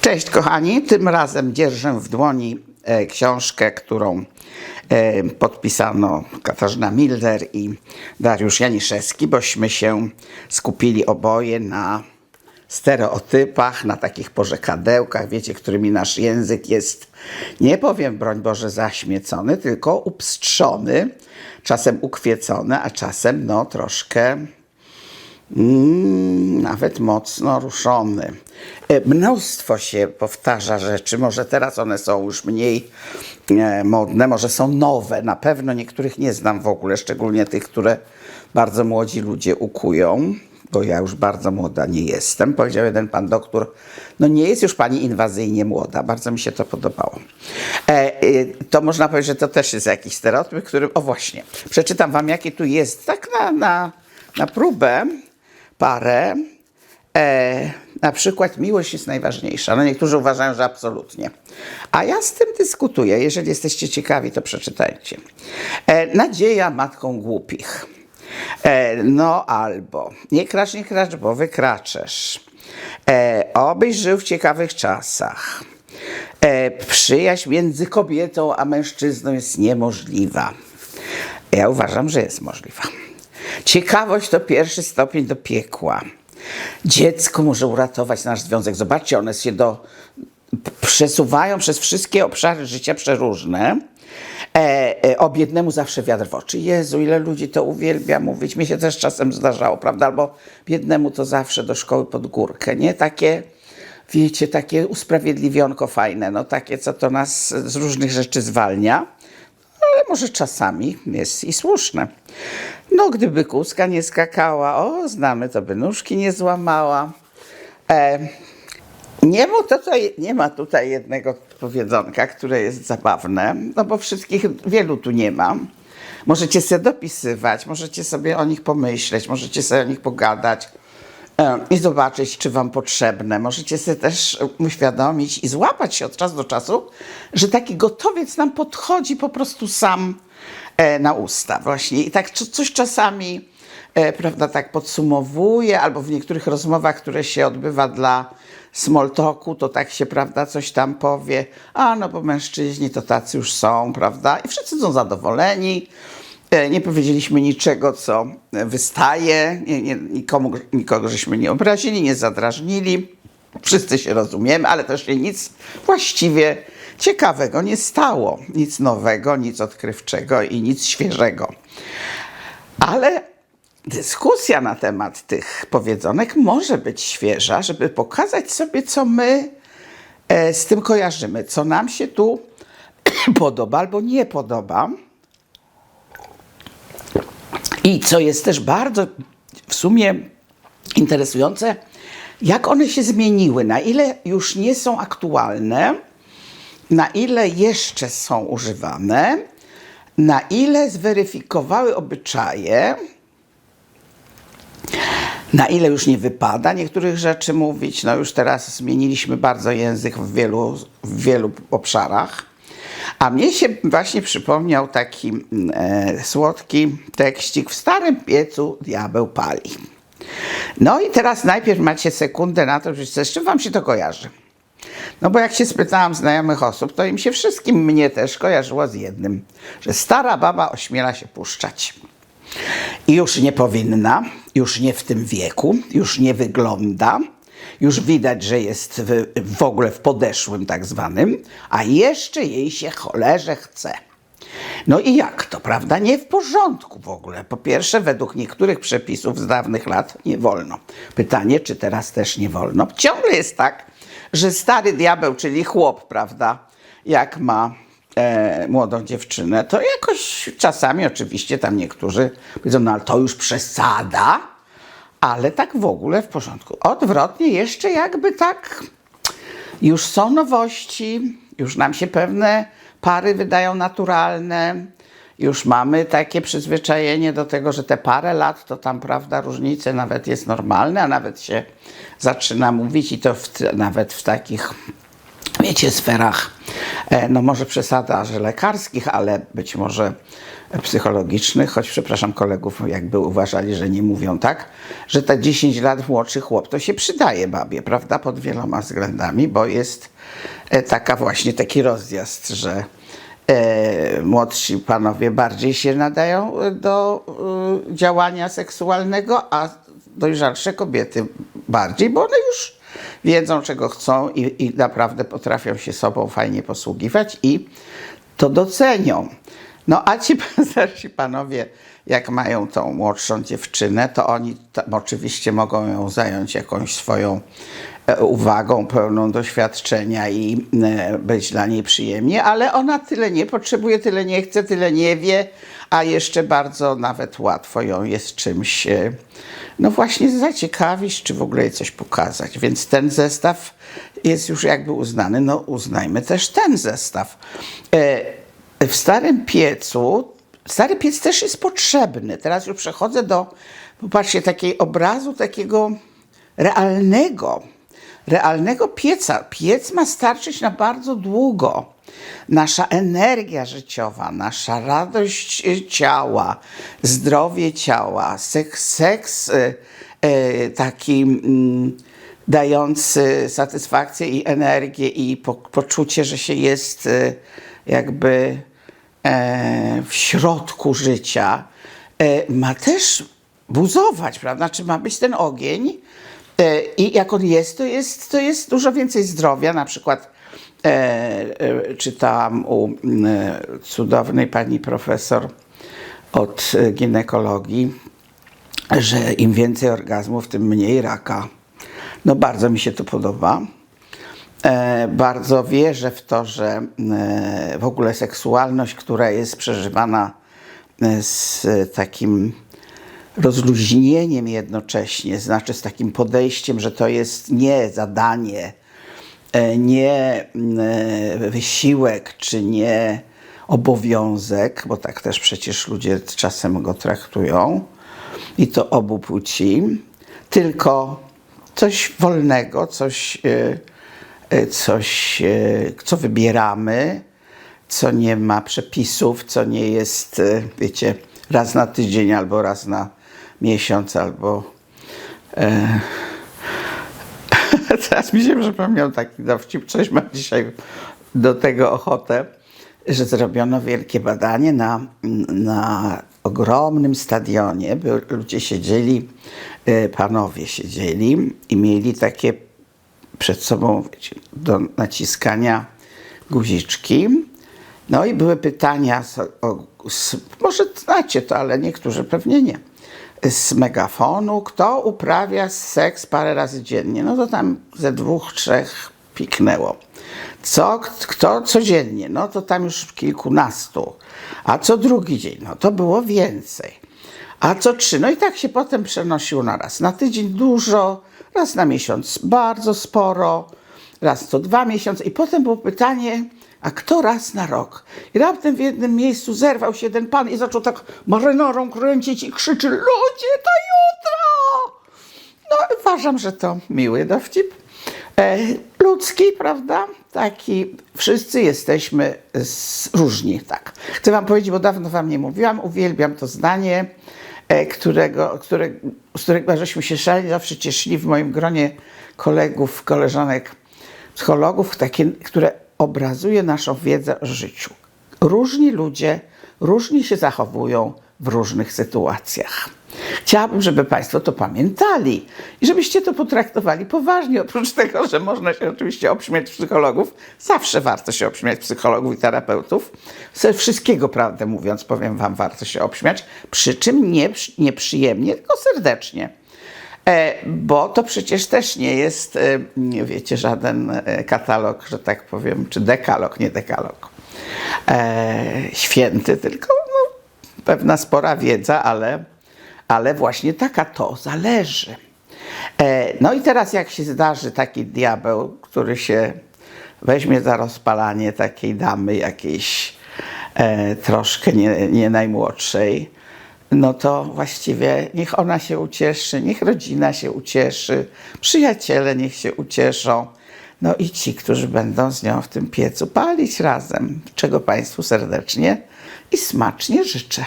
Cześć kochani, tym razem dzierżę w dłoni e, książkę, którą e, podpisano Katarzyna Milder i Dariusz Janiszewski, bośmy się skupili oboje na stereotypach, na takich porzekadełkach, wiecie, którymi nasz język jest, nie powiem broń Boże zaśmiecony, tylko upstrzony, czasem ukwiecony, a czasem no troszkę nawet mocno ruszony. E, Mnóstwo się powtarza rzeczy, może teraz one są już mniej e, modne, może są nowe. Na pewno niektórych nie znam w ogóle, szczególnie tych, które bardzo młodzi ludzie ukują, bo ja już bardzo młoda nie jestem. Powiedział jeden pan doktor, no nie jest już pani inwazyjnie młoda. Bardzo mi się to podobało. E, e, to można powiedzieć, że to też jest jakiś stereotyp, który, o właśnie, przeczytam wam, jaki tu jest, tak na, na, na próbę parę. E, na przykład miłość jest najważniejsza. No niektórzy uważają, że absolutnie. A ja z tym dyskutuję. Jeżeli jesteście ciekawi, to przeczytajcie. E, nadzieja matką głupich. E, no albo nie kracz, nie kracz, bo wykraczesz. E, obyś żył w ciekawych czasach. E, przyjaźń między kobietą a mężczyzną jest niemożliwa. Ja uważam, że jest możliwa. Ciekawość to pierwszy stopień do piekła. Dziecko może uratować nasz związek. Zobaczcie, one się do, przesuwają przez wszystkie obszary życia przeróżne. E, e, o biednemu zawsze wiatr w oczy. Jezu, ile ludzi to uwielbia mówić. Mi się też czasem zdarzało, prawda? Albo biednemu to zawsze do szkoły pod górkę, nie? Takie, wiecie, takie usprawiedliwionko fajne, no takie, co to nas z różnych rzeczy zwalnia ale może czasami jest i słuszne. No, gdyby kózka nie skakała, o, znamy, to by nóżki nie złamała. E, nie, ma tutaj, nie ma tutaj jednego powiedzonka, które jest zabawne, no bo wszystkich, wielu tu nie ma. Możecie sobie dopisywać, możecie sobie o nich pomyśleć, możecie sobie o nich pogadać i zobaczyć, czy wam potrzebne. Możecie sobie też uświadomić i złapać się od czasu do czasu, że taki gotowiec nam podchodzi po prostu sam e, na usta właśnie. I tak co- coś czasami, e, prawda, tak podsumowuje, albo w niektórych rozmowach, które się odbywa dla small talku, to tak się, prawda, coś tam powie, a no bo mężczyźni to tacy już są, prawda, i wszyscy są zadowoleni. E, Nie powiedzieliśmy niczego, co wystaje, nie, nie, nikomu, nikogo żeśmy nie obrazili, nie zadrażnili. Wszyscy się rozumiemy, ale też się nic właściwie ciekawego nie stało. Nic nowego, nic odkrywczego i nic świeżego. Ale dyskusja na temat tych powiedzonek może być świeża, żeby pokazać sobie, co my e, z tym kojarzymy, co nam się tu podoba albo nie podoba. I co jest też bardzo w sumie interesujące, jak one się zmieniły, na ile już nie są aktualne, na ile jeszcze są używane, na ile zweryfikowały obyczaje, na ile już nie wypada niektórych rzeczy mówić. No już teraz zmieniliśmy bardzo język w wielu, w wielu obszarach. A mnie się właśnie przypomniał taki mm, e, słodki tekścik w starym piecu diabeł pali. No i teraz najpierw macie sekundę na to, że z czym wam się to kojarzy? No bo jak się spytałam znajomych osób, to im się wszystkim, mnie też kojarzyło z jednym, że stara baba ośmiela się puszczać. I już nie powinna, już nie w tym wieku, już nie wygląda, już widać, że jest w, w ogóle w podeszłym tak zwanym, a jeszcze jej się cholerze chce. No i jak to, prawda? Nie w porządku w ogóle. Po pierwsze, według niektórych przepisów z dawnych lat nie wolno. Pytanie, czy teraz też nie wolno? Ciągle jest tak, że stary diabeł, czyli chłop, prawda, jak ma e, młodą dziewczynę, to jakoś czasami oczywiście tam niektórzy powiedzą, no ale to już przesada, ale tak w ogóle w porządku. Odwrotnie, jeszcze jakby tak już są nowości, już nam się pewne pary wydają naturalne, już mamy takie przyzwyczajenie do tego, że te parę lat to tam, prawda, różnice nawet jest normalne, a nawet się zaczyna mówić i to w, nawet w takich wiecie, sferach e, no może przesada, że lekarskich, ale być może psychologicznych, choć przepraszam kolegów, jakby uważali, że nie mówią tak, że te 10 lat młodszy chłop to się przydaje babie, prawda, pod wieloma względami, bo jest e, taka właśnie taki rozjazd, że e, młodsi panowie bardziej się nadają do e, działania seksualnego, a dojrzalsze kobiety bardziej, bo one już wiedzą, czego chcą i, i naprawdę potrafią się sobą fajnie posługiwać i to docenią. No a ci starsi panowie, jak mają tą młodszą dziewczynę, to oni tam oczywiście mogą ją zająć jakąś swoją e, uwagą, pełną doświadczenia i e, być dla niej przyjemnie, ale ona tyle nie potrzebuje, tyle nie chce, tyle nie wie, a jeszcze bardzo nawet łatwo ją jest czymś, e, no właśnie zaciekawić, czy w ogóle jej coś pokazać. Więc ten zestaw jest już jakby uznany, no uznajmy też ten zestaw. W starym piecu, stary piec też jest potrzebny. Teraz już przechodzę do, popatrzcie, takiego obrazu takiego realnego, realnego pieca. Piec ma starczyć na bardzo długo. Nasza energia życiowa, nasza radość e, ciała, zdrowie ciała, seks, seks e, e, taki mm, dający satysfakcję i energię i po, poczucie, że się jest jakby w środku życia, e, ma też buzować, prawda? Czy ma być ten ogień? E, I jak on jest, to jest, to jest dużo więcej zdrowia. Na przykład e, e, czytałam u e, cudownej pani profesor od e, ginekologii, że im więcej orgazmów, tym mniej raka. No bardzo mi się to podoba. E, bardzo wierzę w to, że e, w ogóle seksualność, która jest przeżywana e, z takim rozluźnieniem jednocześnie, znaczy z takim podejściem, że to jest nie zadanie, nie wysiłek, czy nie obowiązek, bo tak też przecież ludzie czasem go traktują, i to obu płci, tylko coś wolnego, coś, coś e, co wybieramy, co nie ma przepisów, co nie jest, e, wiecie, raz na tydzień albo raz na miesiąc, albo. E, teraz mi się przypomniał taki dowcip, coś mam dzisiaj do tego ochotę, że zrobiono wielkie badanie na, na ogromnym stadionie. By ludzie siedzieli, e, panowie siedzieli i mieli takie przed sobą wiecie, do naciskania guziczki. No i były pytania, o, z, może znacie to, ale niektórzy pewnie nie. Z megafonu, kto uprawia seks parę razy dziennie? No to tam ze dwóch, trzech piknęło. Co, kto codziennie? No to tam już kilkunastu. A co drugi dzień? No to było więcej. A co trzy? No i tak się potem przenosiło na raz. Na tydzień dużo, raz na miesiąc bardzo sporo, raz co dwa miesiące. I potem było pytanie, a kto raz na rok? I raptem w jednym miejscu zerwał się ten pan i zaczął tak marynorą kręcić i krzyczy, ludzie, to jutro! No uważam, że to miły dowcip. E, ludzki, prawda? Taki, wszyscy jesteśmy różni, tak. Chcę wam powiedzieć, bo dawno wam nie mówiłam, uwielbiam to zdanie, e, którego, które, z którego żeśmy się szali, zawsze cieszyli w moim gronie kolegów, koleżanek, psychologów, takie, które obrazuje naszą wiedzę o życiu. Różni ludzie różnie się zachowują w różnych sytuacjach. Chciałabym, żeby Państwo to pamiętali i żebyście to potraktowali poważnie. Oprócz tego, że można się oczywiście obśmiać psychologów, zawsze warto się obśmiać psychologów i terapeutów. Ze wszystkiego, prawdę mówiąc, powiem Wam, warto się obśmiać, przy czym nie nieprzyjemnie, tylko serdecznie. E, bo to przecież też nie jest, e, nie wiecie, żaden e, katalog, że tak powiem, czy dekalog, nie dekalog, e, święty, tylko no, pewna spora wiedza, ale, ale właśnie taka to zależy. E, no i teraz jak się zdarzy taki diabeł, który się weźmie za rozpalanie takiej damy jakiejś e, troszkę nie, nie najmłodszej, no to właściwie niech ona się ucieszy, niech rodzina się ucieszy, przyjaciele niech się ucieszą. no i ci, którzy będą z nią w tym piecu palić razem, czego Państwu serdecznie i smacznie życzę.